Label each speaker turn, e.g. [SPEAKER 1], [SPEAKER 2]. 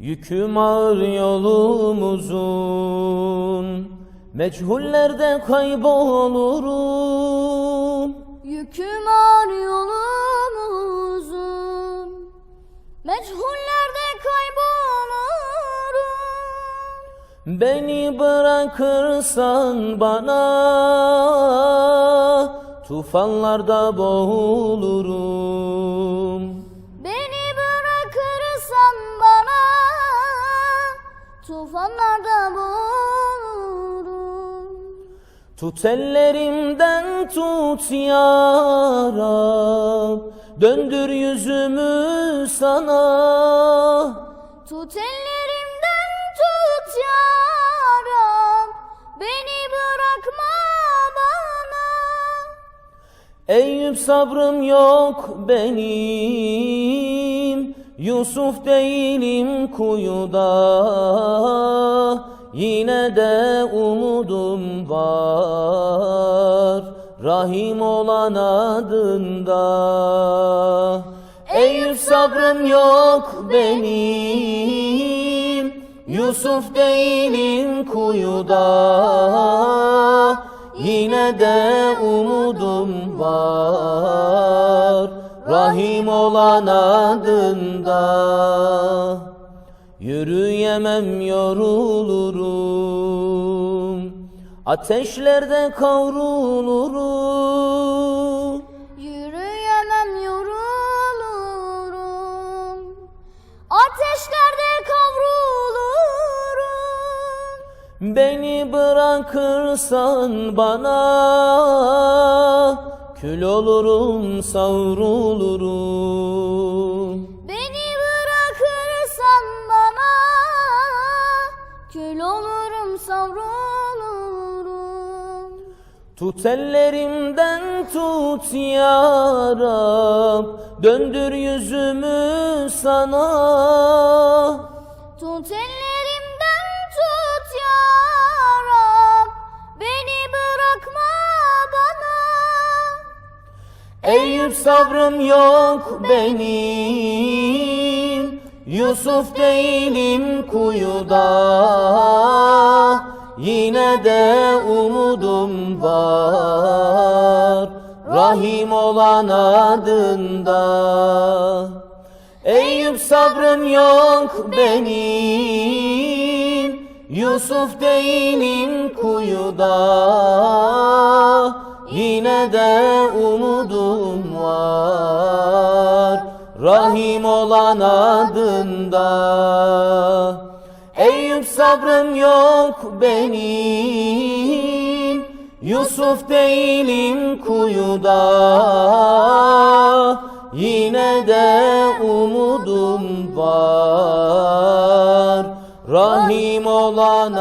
[SPEAKER 1] Yüküm ağır yolumuzun Meçhullerde kaybolurum.
[SPEAKER 2] Yüküm ağır yolumuzun Meçhullerde kaybolurum.
[SPEAKER 1] Beni bırakırsan bana Tufanlarda boğulurum
[SPEAKER 2] Tufanlarda boğulurum.
[SPEAKER 1] Tut ellerimden tut ya Rab. Döndür yüzümü sana.
[SPEAKER 2] Tut ellerimden tut ya Rab. Beni bırakma bana.
[SPEAKER 1] Eyüp sabrım yok benim Yusuf değilim kuyuda Yine de umudum var. Rahim olan adında. Eyüp sabrım yok benim. Yusuf değilim kuyuda Yine de umudum var Rahim olan adında Yürüyemem yorulurum. Ateşlerde kavrulurum.
[SPEAKER 2] Yürüyemem yorulurum. Ateşlerde kavrulurum.
[SPEAKER 1] Beni bırakırsan bana Kül olurum savrulurum
[SPEAKER 2] Beni bırakırsan bana Kül olurum savrulurum
[SPEAKER 1] Tut ellerimden tut ya Rab Döndür yüzümü sana Eyüp sabrım yok benim Yusuf değilim kuyuda. Yine de umudum var Rahim olan adında. Eyüp sabrım yok benim Yusuf değilim kuyuda. Yine de umudum Rahim olan adında. Eyüp sabrım yok benim Yusuf değilim kuyuda. Yine de umudum var Rahim olan